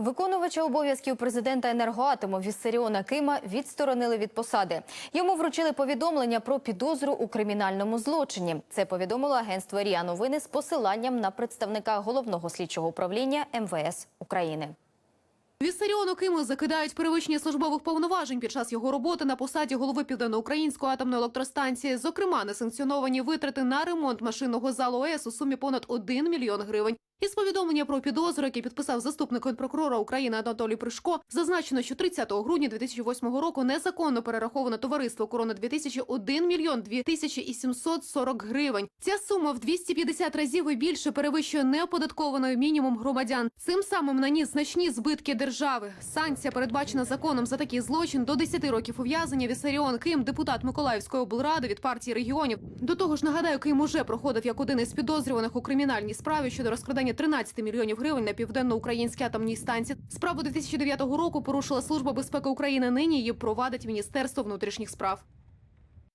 Виконувача обов'язків президента енергоатому Віссаріона Кима відсторонили від посади. Йому вручили повідомлення про підозру у кримінальному злочині. Це повідомило агентство РІА Новини з посиланням на представника головного слідчого управління МВС України. Віссаріону Киму закидають перевищення службових повноважень під час його роботи на посаді голови Південноукраїнської атомної електростанції. Зокрема, несанкціоновані витрати на ремонт машинного залу ОЕС у сумі понад 1 мільйон гривень. Із повідомлення про підозру, який підписав заступник генпрокурора України Анатолій Пришко, зазначено, що 30 грудня 2008 року незаконно перераховано товариство «Корона 2000» 1 мільйон 2 тисячі і 740 гривень. Ця сума в 250 разів і більше перевищує неоподаткований мінімум громадян. Цим самим наніс значні збитки держави. Санкція передбачена законом за такий злочин до 10 років ув'язнення. Вісаріон Ким, депутат Миколаївської облради від партії регіонів. До того ж, нагадаю, Ким уже проходив як один із підозрюваних у кримінальній справі щодо розкрадання 13 мільйонів гривень на південно-українській атомній станції. Справу 2009 року порушила служба безпеки України. Нині її провадить Міністерство внутрішніх справ.